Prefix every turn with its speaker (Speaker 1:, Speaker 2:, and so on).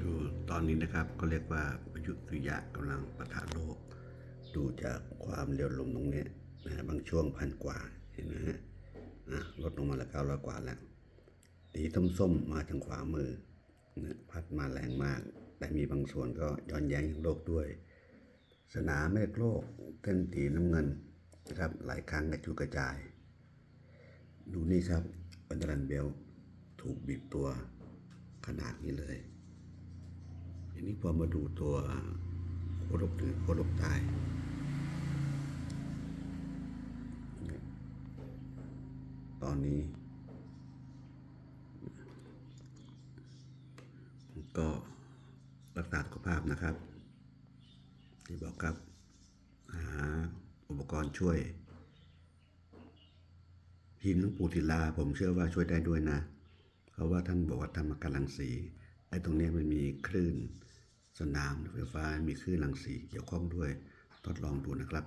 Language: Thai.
Speaker 1: ดูตอนนี้นะครับก็เรียกว่าพายุสุริยะกำลังประทะโลก ดูจากความเร็วลมตรงนี้นะบางช่วงพันกว่าเห็นไหมฮะลดลงมาแล้วเก้าร้อยกว่าแล้วสีส้มๆมาทางขวามือนะพัดมาแรงมาก แต่มีบางส่วนก็ย้อนแย้งโลกด้วย สนามเมฆโลกเส้นสีน้ำเงินนะครับหลายครั้งกระจุกระจาย ดูนี่ครับอันดรันเบลถูกบีบตัวขนาดนี้เลย นี้พอมาดูตัวโคลบหรือโคลบตายตอนนี้ ก็รักษาสุขภาพนะครับ ที่บอกครับ หาอุปกรณ์ช่วยพิมพ์หลวงปู่ศิลาผมเชื่อว่าช่วยได้ด้วยนะ เพราะว่าท่านบอกว่าทำอาการังสีไอ้ตรงนี้มันมีคลื่น สนามไฟฟ้ามีคลื่นรังสีเกี่ยวข้องด้วยทดลองดูนะครับ